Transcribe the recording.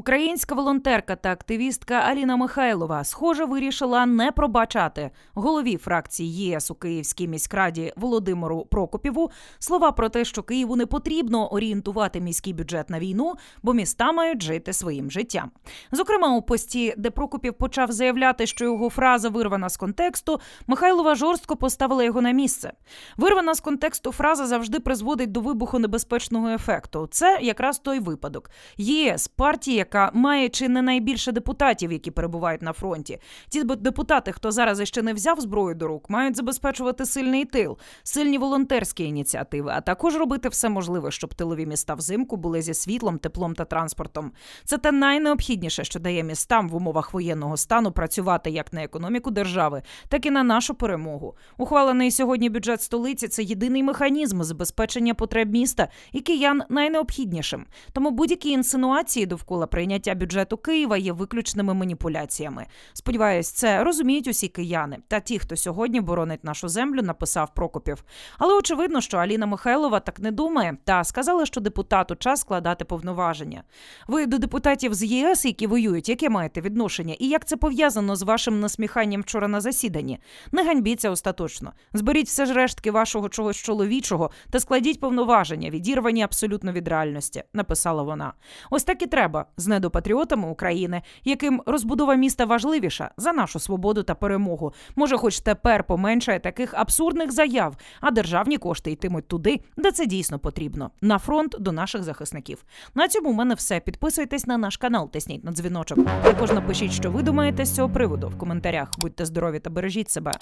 Українська волонтерка та активістка Аліна Михайлова, схоже, вирішила не пробачати голові фракції ЄС у Київській міськраді Володимиру Прокопіву слова про те, що Києву не потрібно орієнтувати міський бюджет на війну, бо міста мають жити своїм життям. Зокрема, у пості, де Прокопів почав заявляти, що його фраза вирвана з контексту, Михайлова жорстко поставила його на місце. Вирвана з контексту фраза завжди призводить до вибухонебезпечного ефекту. Це якраз той випадок. ЄС партія, яка має чи не найбільше депутатів, які перебувають на фронті. Ті депутати, хто зараз іще не взяв зброю до рук, мають забезпечувати сильний тил, сильні волонтерські ініціативи, а також робити все можливе, щоб тилові міста взимку були зі світлом, теплом та транспортом. Це те найнеобхідніше, що дає містам в умовах воєнного стану працювати як на економіку держави, так і на нашу перемогу. Ухвалений сьогодні бюджет столиці це єдиний механізм забезпечення потреб міста і киян найнеобхіднішим. Тому будь-які інсинуації довкола прийняття бюджету Києва є виключними маніпуляціями. Сподіваюсь, це розуміють усі кияни та ті, хто сьогодні боронить нашу землю, написав Прокопів. Але очевидно, що Аліна Михайлова так не думає та сказала, що депутату час складати повноваження. Ви до депутатів з ЄС, які воюють, яке маєте відношення, і як це пов'язано з вашим насміханням вчора на засіданні? Не ганьбіться остаточно. Зберіть все ж рештки вашого чогось чоловічого та складіть повноваження, відірвані абсолютно від реальності, написала вона. Ось так і треба з недопатріотами України, яким розбудова міста важливіша за нашу свободу та перемогу. Може, хоч тепер поменшає таких абсурдних заяв, а державні кошти йтимуть туди, де це дійсно потрібно на фронт до наших захисників. На цьому у мене все. Підписуйтесь на наш канал, тисніть на дзвіночок. Також напишіть, що ви думаєте з цього приводу в коментарях. Будьте здорові та бережіть себе.